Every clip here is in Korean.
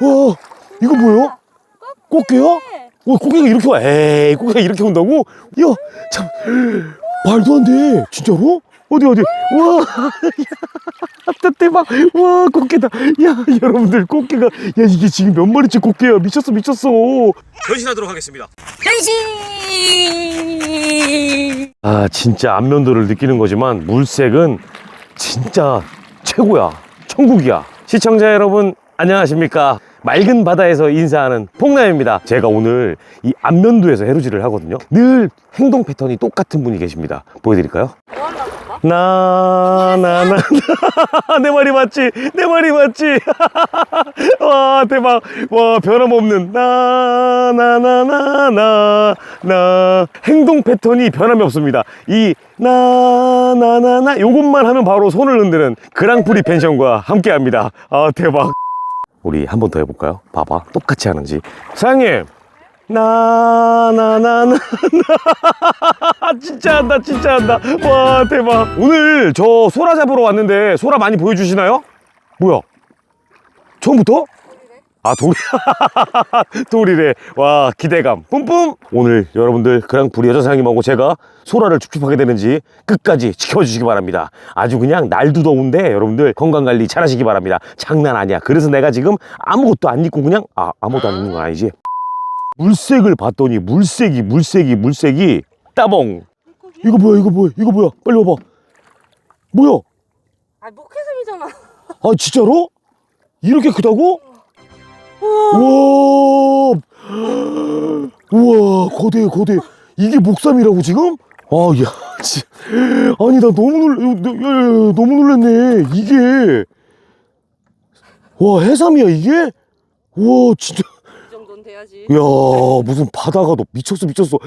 와, 이거 뭐예요? 꽃게야? 와, 꽃게가 이렇게 와. 에이, 꽃게가 이렇게 온다고? 야, 참, 말도 안 돼. 진짜로? 어디, 어디? 와, 야, 대박. 와, 꽃게다. 야, 여러분들, 꽃게가, 야, 이게 지금 몇 마리째 꽃게야. 미쳤어, 미쳤어. 변신하도록 하겠습니다. 변신! 아, 진짜 안면도를 느끼는 거지만, 물색은 진짜 최고야. 천국이야. 시청자 여러분, 안녕하십니까. 맑은 바다에서 인사하는 폭남입니다. 제가 오늘 이 안면도에서 해루질을 하거든요. 늘 행동 패턴이 똑같은 분이 계십니다. 보여드릴까요? 봐? 나, 나, 나, 나. 내 말이 맞지? 내 말이 맞지? 와, 대박. 와, 변함없는 나, 나, 나, 나, 나, 나. 행동 패턴이 변함이 없습니다. 이 나, 나, 나, 나. 요것만 하면 바로 손을 흔드는 그랑프리 펜션과 함께 합니다. 아, 대박. 우리 한 번 더 해볼까요? 봐봐. 똑같이 하는지. 사장님. 나, 나, 나, 나, 나. 진짜 한다, 진짜 한다. 와, 대박. 오늘 저 소라 잡으러 왔는데 소라 많이 보여주시나요? 뭐야? 처음부터? 아, 돌이, 돌이래. 와, 기대감. 뿜뿜! 오늘 여러분들 그랑프리 여자사장님하고 제가 소라를 축축하게 되는지 끝까지 지켜주시기 바랍니다. 아주 그냥 날도 더운데 여러분들 건강관리 잘 하시기 바랍니다. 장난 아니야. 그래서 내가 지금 아무것도 안 입고 그냥, 아, 아무것도 안 입는 건 아니지. 물색을 봤더니 물색이, 물색이, 물색이 따봉. 이거 뭐야, 이거 뭐야, 이거 뭐야. 빨리 와봐. 뭐야? 아, 목해섬이잖아. 아 진짜로? 이렇게 크다고? 우와. 우와 거대 거대. 이게 목삼이라고 지금? 아야 아니 나 너무 놀 야, 너무 놀랐네 이게. 와 해삼이야 이게? 와 진짜. 이 정도는 돼야지. 야 무슨 바다가 너 미쳤어 미쳤어.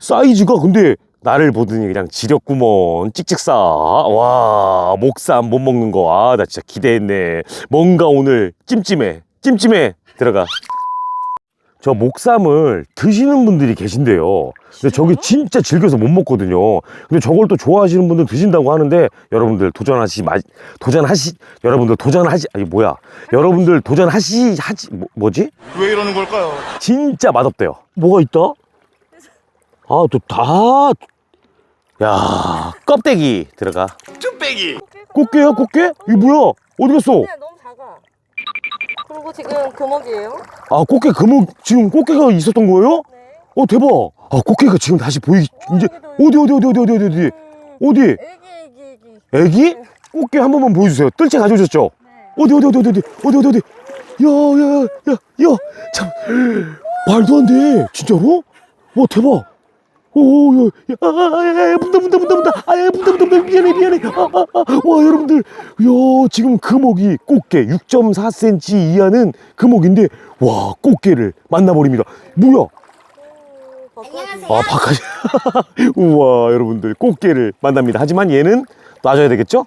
사이즈가 근데 나를 보더니 그냥 지렸구먼. 찍찍싸. 와 목삼 못 먹는 거 아 나 진짜 기대했네. 뭔가 오늘 찜찜해 찜찜해 들어가 저 목삼을 드시는 분들이 계신데요 근데 저게 진짜 즐겨서 못 먹거든요 근데 저걸 또 좋아하시는 분들 드신다고 하는데 여러분들 도전하시 마 도전하시 여러분들 도전하시 아니 뭐야 여러분들 도전하시 하지 뭐, 뭐지 왜 이러는 걸까요? 진짜 맛없대요. 뭐가 있다? 아, 또 다. 야, 껍데기 들어가. 쭈빼기 꽃게야, 꽃게? 이게 뭐야? 어디 갔어? 그냥 너무 작아. 그리고 지금 금옥이에요. 아, 꽃게 금은 지금 꽃게가 있었던 거예요? 네. 어, 대박. 아, 꽃게가 지금 다시 보이기 이제 어디 어디 어디 어디 어디 어디 어디 음, 어디? 애기, 애기, 애기. 애기? 꽃게 한 번만 보여주세요. 뜰채 가져오셨죠? 네. 어디 어디 어디 어디 어디 어디 어디 어디? 야, 야, 야, 야, 참 말도 안 돼. 진짜로? 와, 대박. 오, 야, 야, 아, 아, 야, 야, 문다, 문다, 문다, 문다. 아, 야, 문다, 문다, 문다. 미안해, 미안해. 아, 아, 아. 와, 여러분들. 야, 지금 금옥이 꽃게 6.4cm 이하는 금옥인데, 와, 꽃게를 만나버립니다. 뭐야? 오, 바꿔야지. 아, 바깥. 우와, 여러분들. 꽃게를 만납니다. 하지만 얘는 놔줘야 되겠죠?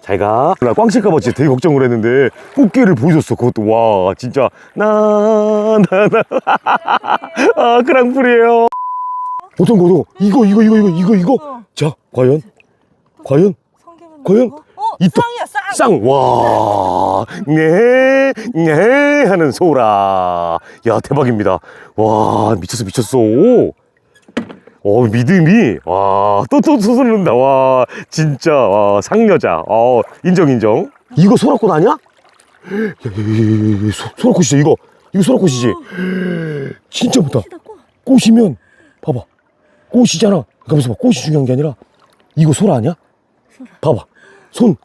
잘 가. 나 꽝칠까봐 진짜 되게 걱정을 했는데, 꽃게를 보여줬어. 그것도, 와, 진짜. 나, 나, 나. 아, 그랑풀이에요. 어떤 거, 어떤 거? 이거, 이거, 이거, 이거, 이거, 이거. 어. 자, 과연? 과연? 성게는 과연? 뭐고? 어, 있다. 쌍이야, 쌍. 쌍! 와, 네, 네, 하는 소라. 야, 대박입니다. 와, 미쳤어, 미쳤어. 어, 믿음이, 와, 또, 또, 또 소리난다. 와, 진짜, 와, 상여자. 어, 인정, 인정. 이거 소라꽃 아니야? 야, 야, 야, 야, 야, 소, 소라꽃이지, 이거. 이거 소라꽃이지. 진짜 못다. 꽃이다, 꽃. 꽃이면, 봐봐. 꽃이잖아. 가만있어 봐. 꽃이 중요한 게 아니라, 이거 소라 아니야? 봐봐. 손.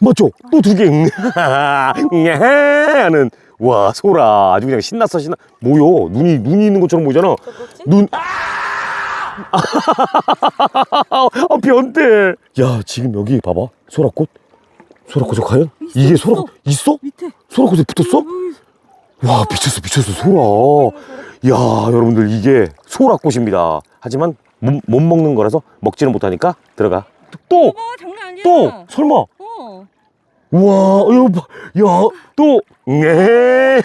맞죠? 또 두 개. 예, 하는. 와, 소라. 아주 그냥 신났어, 신나. 뭐요? 눈이, 눈이 있는 것처럼 보이잖아. 눈. 아, 변태. 야, 지금 여기 봐봐. 소라꽃. 소라꽃, 저 과연? 있어, 이게. 소라, 있어? 밑에. 소라꽃에 붙었어? 와, 미쳤어, 미쳤어, 소라. 야, 여러분들, 이게 소라꽃입니다. 하지만 못, 못 먹는 거라서 먹지는 못하니까 들어가. 또! 여보, 장난 아니야. 또! 설마! 어. 우와, 야, 봐. 야, 또, 네.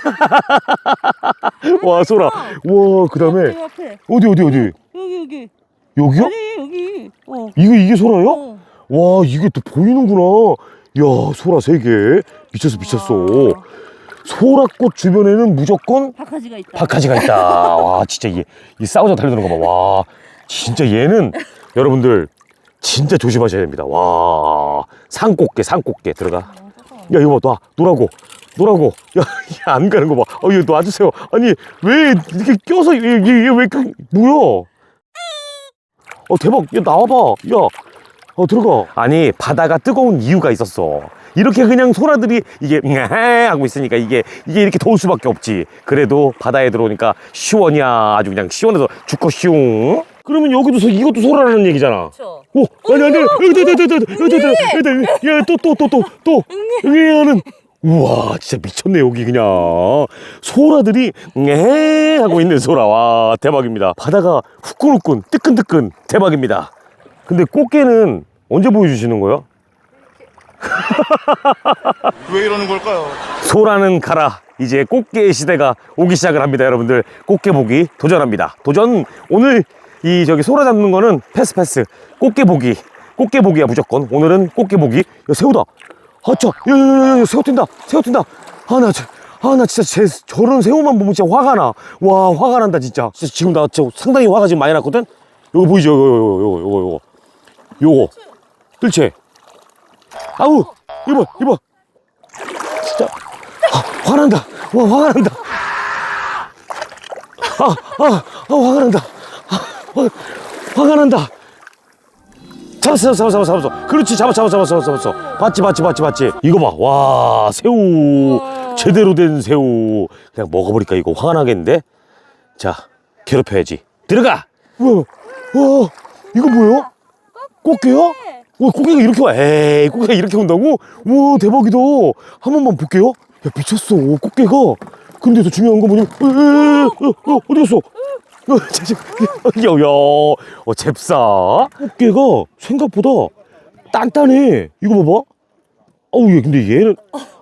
와, 소라. 와, 그 다음에, 옆에, 옆에. 어디, 어디, 어디? 여기, 여기. 여기요? 여기, 여기. 어. 이게, 이게 소라예요? 어. 와, 이게 또 보이는구나. 야, 소라 세 개. 미쳤어, 미쳤어. 소라꽃 주변에는 무조건 바카지가 있다. 박하지가 있다. 와, 진짜 이, 이 싸우자 달려드는 거 봐. 와, 진짜 얘는 여러분들 진짜 조심하셔야 됩니다. 와, 산꽃게, 산꽃게 들어가. 야, 이거 봐, 놔, 놓라고. 놓라고. 야, 얘 안 가는 거 봐. 어, 이거 놔주세요. 아니, 왜 이렇게 껴서, 얘, 얘, 얘 왜, 그, 뭐야? 어, 대박. 야, 나와봐. 야, 어, 들어가. 아니, 바다가 뜨거운 이유가 있었어. 이렇게 그냥 소라들이 이게 하고 있으니까 이게 이게 이렇게 더울 수밖에 없지. 그래도 바다에 들어오니까 시원이야. 아주 그냥 시원해서 죽고 쉬웅 그러면 여기도 이것도 소라라는 얘기잖아. 그쵸. 오 아니 아니 야또또 또 또 또. 응애하는. 우와 진짜 미쳤네 여기 그냥. 소라들이 에 하고 있는 소라 와 대박입니다. 바다가 후끈후끈 뜨끈뜨끈 대박입니다. 근데 꽃게는 언제 보여주시는 거예요? 왜 이러는 걸까요? 소라는 가라. 이제 꽃게의 시대가 오기 시작을 합니다, 여러분들. 꽃게 보기 도전합니다. 도전. 오늘 이 저기 소라 잡는 거는 패스 패스. 꽃게 보기. 꽃게 보기야 무조건. 오늘은 꽃게 보기. 야 새우다. 아차. 야야야 새우 튄다. 새우 튄다. 아나 저. 아, 나 진짜 제, 저런 새우만 보면 진짜 화가 나. 와, 화가 난다, 진짜. 진짜 지금 나 진짜 상당히 화가 지금 많이 났거든? 요거 보이죠? 요거, 요거, 요거, 요거. 요거. 뜰채. 아우, 이봐, 이봐. 진짜. 아, 화난다. 와, 화가 난다. 아, 아, 아, 화가 난다. 아, 화, 화가 난다. 잡았어, 잡았어, 잡았어, 잡았어. 그렇지, 잡았어, 잡았어, 잡았어, 잡았어. 봤지, 봤지, 봤지, 봤지. 이거 봐. 와, 새우. 제대로 된 새우. 그냥 먹어버릴까, 이거. 화가 나겠는데? 자, 괴롭혀야지. 들어가! 우와, 와, 이거 뭐예요? 꽃게요? 와, 꽃게가 이렇게 와. 에이, 꽃게가 이렇게 온다고? 우와, 대박이다. 한 번만 볼게요. 야, 미쳤어. 꽃게가. 근데 더 중요한 건 뭐냐면, 에, 에, 에, 어, 어디 갔어? 어, 자, 자, 야, 야, 어, 잽싸. 꽃게가 생각보다 단단해. 이거 봐봐. 어우, 얘, 근데 얘는,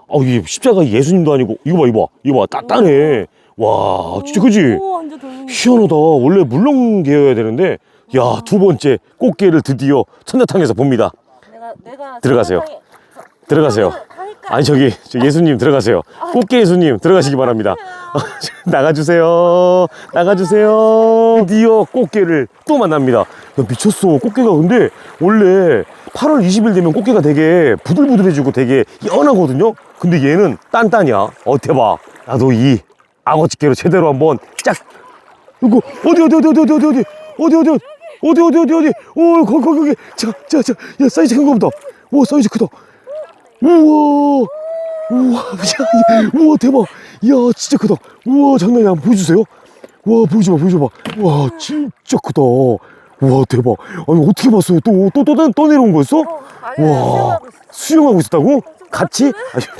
어우, 얘 십자가 예수님도 아니고, 이거 봐, 이거 봐. 이거 봐, 단단해. 와, 진짜 그지? 오, 완전 돌. 희한하다. 원래 물렁개여야 되는데, 야, 두 번째 꽃게를 드디어 천자탕에서 봅니다. 내가 내가 들어가세요. 세상에 들어가세요. 가니까 아니, 저기, 저 예수님 들어가세요. 꽃게 예수님 들어가시기 바랍니다. 나가주세요. 나가주세요. 드디어 꽃게를 또 만납니다. 야, 미쳤어. 꽃게가 근데 원래 8월 20일 되면 꽃게가 되게 부들부들해지고 되게 연하거든요. 근데 얘는 단단이야. 어, 대박. 나도 이 악어집게로 제대로 한번 짝. 이거 어디 어디 어디 어디 어디 어디 어디 어디 어디 어디 어디 어디 어디? 오 거기 거기 거기. 자자자야 사이즈 큰 거보다. 오 사이즈 크다. 우와. 우와 야, 우와 대박. 이야 진짜 크다. 우와 장난이 안 보여주세요. 와 보여줘봐 보여줘봐. 와 진짜 크다. 우와 대박. 아니 어떻게 봤어요? 또또또 떠내려온 거였어? 아니 와 수영하고 있었다고? 같이?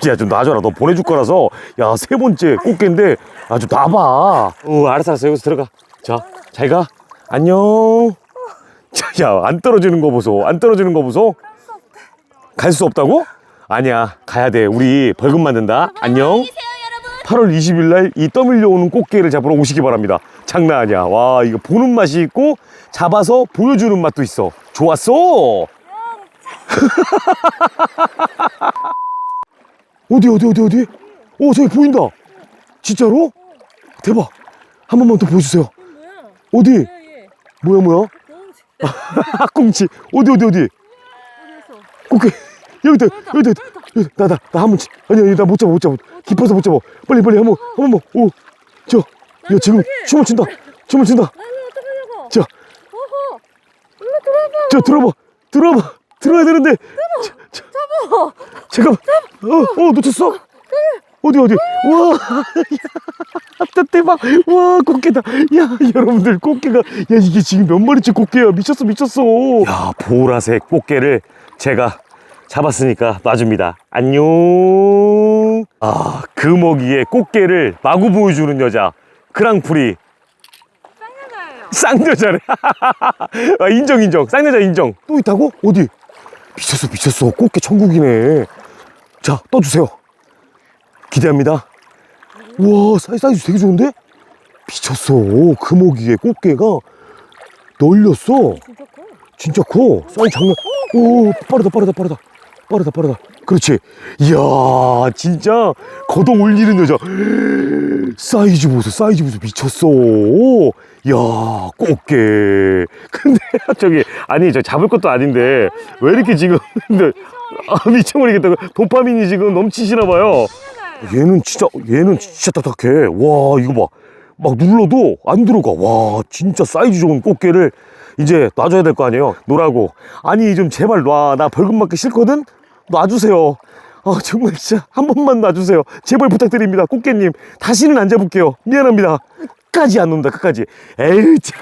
야좀 놔줘라. 너 보내줄 거라서. 야 세 번째 꽃게인데 아주 놔봐. 어 알았어 알았어. 여기서 들어가. 자 잘 가. 안녕 야안 떨어지는 거 보소 안 떨어지는 거 보소 갈 수 없다고 아니야 가야 돼 우리 벌금 만든다 안녕 8월 20일 날 이 떠밀려 오는 꽃게를 잡으러 오시기 바랍니다 장난 아니야 와 이거 보는 맛이 있고 잡아서 보여주는 맛도 있어 좋았어 어디 어디 어디 어디? 오 저기 보인다. 진짜로? 대박. 한 번만 더 보여주세요. 어디? 얘 얘. 뭐야 뭐야? 너무 학꽁치. 어디 어디 어디? 꽃게. 여기다 여기다 여기 나나 나 한번 아니 아니 나못 잡아 못 잡아. 깊어서 못 잡아. 빨리 빨리 한번 한 번만. 오. 저. 야 지금 춤을 춘다. 춤을 춘다. 자. 어허. 일로 들어봐. 저 들어봐. 들어봐. 들어야 되는데. 잡아. 잠깐만. 어, 어, 놓쳤어? 어디, 어디? 와, 야, 대박. 와, 꽃게다. 야, 여러분들, 꽃게가. 야, 이게 지금 몇 마리째 꽃게야. 미쳤어, 미쳤어. 야, 보라색 꽃게를 제가 잡았으니까 놔줍니다. 안녕. 아, 금어기에 꽃게를 마구 보여주는 여자. 그랑프리. 쌍여자래. 아, 인정, 인정. 쌍여자 인정. 또 있다고? 어디? 미쳤어, 미쳤어. 꽃게 천국이네. 자, 떠주세요. 기대합니다. 우와, 사이, 사이즈 되게 좋은데? 미쳤어. 금오기에 꽃게가 널렸어. 진짜 커. 진짜 커. 사이즈 장난. 오, 빠르다, 빠르다, 빠르다. 빠르다, 빠르다. 그렇지. 이야, 진짜 걷어 올리는 여자. 사이즈 보소, 사이즈 보소. 미쳤어. 이야, 꽃게. 근데 저기, 아니, 저 잡을 것도 아닌데, 왜 이렇게 지금, 근데, 아, 미쳐버리겠다. 도파민이 지금 넘치시나 봐요. 얘는 진짜, 얘는 진짜 딱딱해. 와, 이거 봐. 막 눌러도 안 들어가. 와, 진짜 사이즈 좋은 꽃게를 이제 놔줘야 될 거 아니에요? 놓라고. 아니, 좀 제발 놔. 나 벌금 받기 싫거든? 놔주세요. 아, 정말 진짜 한 번만 놔주세요. 제발 부탁드립니다. 꽃게님. 다시는 안 잡을게요. 미안합니다. 끝까지 안 논다, 끝까지. 에이, 참,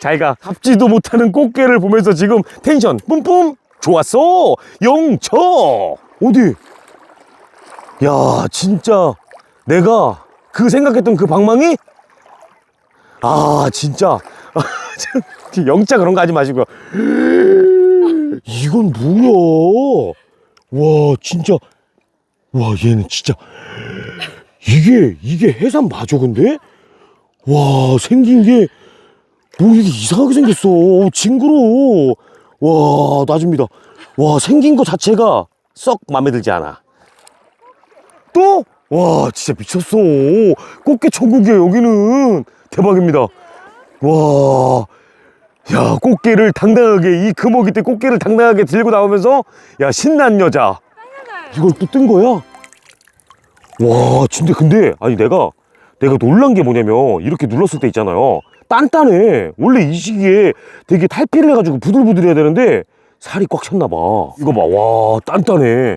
잘 가. 잡지도 못하는 꽃게를 보면서 지금 텐션 뿜뿜! 좋았어! 영처! 어디? 야, 진짜 내가 그 생각했던 그 방망이? 아, 진짜. 참, 영자 그런 거 하지 마시고요. 이건 뭐야? 와, 진짜. 와, 얘는 진짜. 이게, 이게 해삼 맞아, 근데? 와, 생긴 게, 뭐 이게 이상하게 생겼어. 어, 징그러워. 와, 놔줍니다. 와, 생긴 거 자체가 썩 마음에 들지 않아. 또? 와, 진짜 미쳤어. 꽃게 천국이야, 여기는. 대박입니다. 와. 야, 꽃게를 당당하게, 이 금어기 때 꽃게를 당당하게 들고 나오면서, 야, 신난 여자. 이걸 또 뜬 거야? 와, 진짜 근데, 아니, 내가, 내가 놀란 게 뭐냐면, 이렇게 눌렀을 때 있잖아요. 단단해. 원래 이 시기에 되게 탈피를 해가지고 부들부들해야 되는데, 살이 꽉 찼나 봐. 이거 봐, 와, 단단해.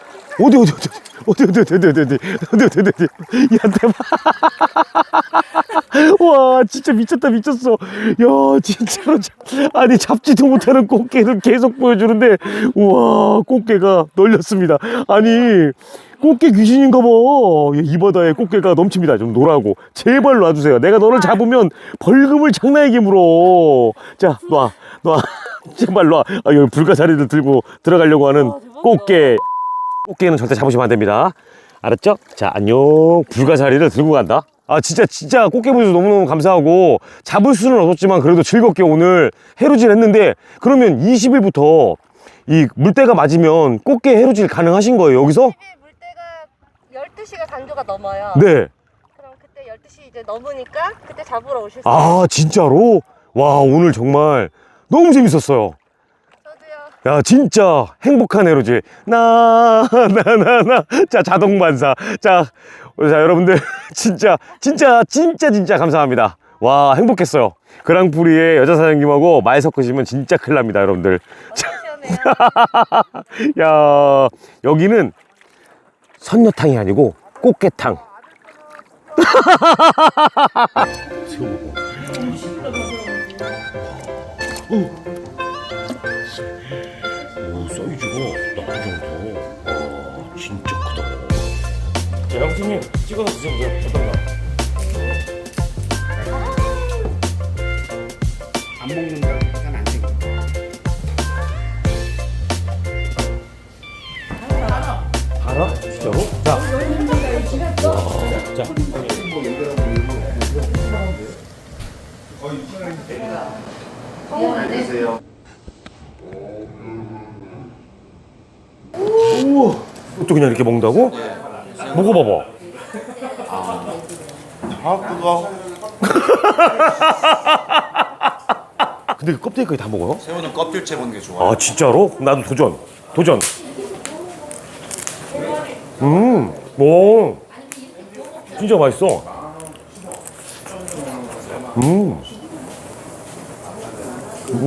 어디 어디 어디 어디 어디 어디 어디 어디 어디 어디 어디 어디 야 대박 와 진짜 미쳤다 미쳤어 야 진짜로 참- 아니 잡지도 못하는 꽃게를 계속 보여주는데 우와 꽃게가 널렸습니다 아니 꽃게 귀신인가 봐 이 바다에 꽃게가 넘칩니다 좀 놀라고 제발 놔주세요 내가 너를 잡으면 벌금을 장난이게 물어 자 놔 놔 제발 놔 아, 여기 불가사리를 들고 들어가려고 하는 꽃게 꽃게는 절대 잡으시면 안 됩니다. 알았죠? 자, 안녕. 불가사리를 들고 간다. 아, 진짜, 진짜 꽃게 보셔서 너무너무 감사하고 잡을 수는 없었지만 그래도 즐겁게 오늘 해루질 했는데 그러면 20일부터 이 물때가 맞으면 꽃게 해루질 가능하신 거예요, 여기서? 물때가 12시가 단조가 넘어요. 네. 그럼 그때 12시 이제 넘으니까 그때 잡으러 오실 수 있어요. 아, 진짜로? 와, 오늘 정말 너무 재밌었어요. 야 진짜 행복한 해로지. 나 나 나 나. 자 자동 반사. 자, 자 여러분들 진짜 진짜 진짜 진짜 감사합니다. 와 행복했어요. 그랑프리의 여자 사장님하고 말 섞으시면 진짜 큰일 납니다 여러분들. 야 여기는 선녀탕이 아니고 꽃게탕 오 사이즈가 나쁘지 않다. 와 진짜 크다. 자 형수님 찍어서 드셔보세요. 어떤가 안 먹는다고 하면 안 되고. 알아? 진짜로? 자. 와, 자 우와 또 그냥 이렇게 먹는다고? 먹어봐봐 아, 그거. 근데 그 껍데기까지 다 먹어요? 새우는 껍질째 보는 게 좋아. 아 진짜로? 나도 도전 도전 음 오 진짜 맛있어 음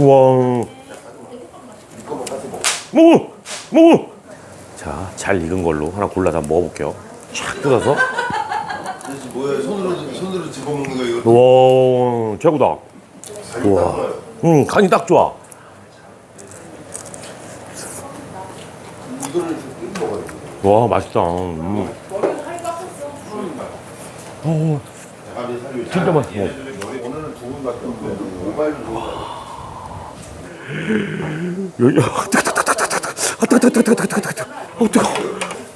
우와 먹어 먹어 자 잘 익은 걸로 하나 골라서 한번 먹어볼게요 쫙 뜯어서 뭐야, 손으로, 손으로 집어 먹는 거 이거. 와 최고다 우와 음 간이 딱 좋아 이거를 좀 끓여 먹어야 돼. 와 맛있다. 음. 어, 진짜 맛있어. 오늘은 두 분밖에 없어요. 모바일 여기 아, 뜨거뜨거뜨거뜨거뜨거뜨거뜨거뜨거 어 뜨거.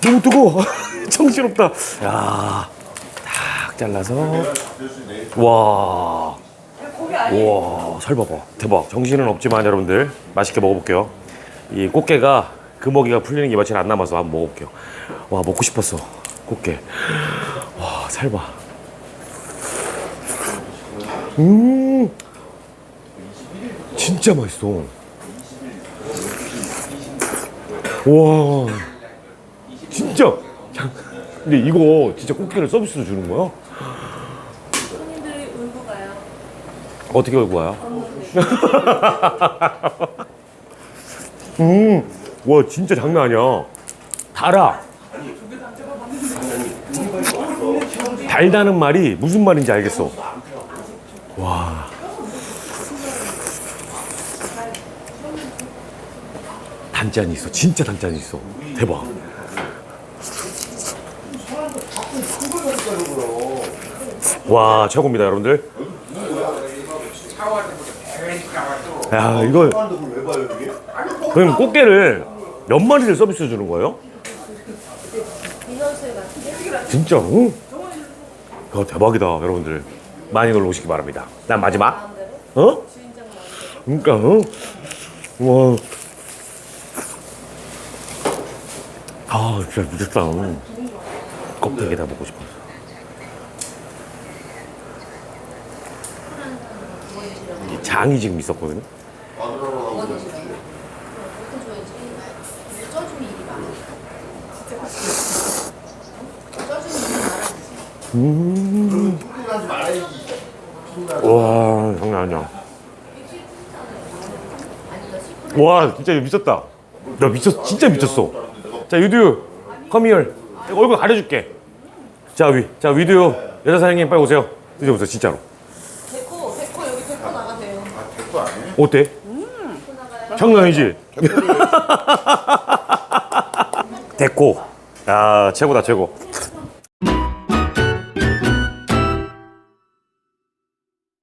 너무 뜨거워 정신없다. 야 딱 잘라서. 와. 우와 살 봐봐. 대박. 정신은 없지만 여러분들 맛있게 먹어볼게요. 이 꽃게가 금어기가 풀리는 게 며칠 안 남아서 한번 먹어볼게요. 와 먹고 싶었어. 꽃게. 와 살 봐. 음. 진짜 맛있어 와 진짜 장- 근데 이거 진짜 꽃게를 서비스로 주는 거야? 손님들이 울고 가요. 어떻게 올고 와요? 음, 와 진짜 장난 아니야. 달아. 달다는 말이 무슨 말인지 알겠어. 와. 단짠이 있어. 진짜 단짠이 있어. 대박. 와 최고입니다 여러분들. 야 이게? 그럼 꽃게를 몇 마리를 서비스 주는 거예요? 진짜? 응? 야, 대박이다 여러분들 많이 놀러 오시기 바랍니다 난 마지막 어? 그러니까 어? 와. 아 진짜 미쳤다. 껍데기다 먹고 싶었어 이 장이 지금 있었거든요? 와 장난 아니야. 와 진짜 미쳤다. 야 미쳤 진짜 미쳤어 자 유두 컴히얼 얼굴 가려줄게. 자 위, 자 위두요 여자 사장님 빨리 오세요. 드셔보세요 진짜로. 데코, 데코 여기 데코 나가세요. 어때? 장난 아니지? 데코. 야 최고다 최고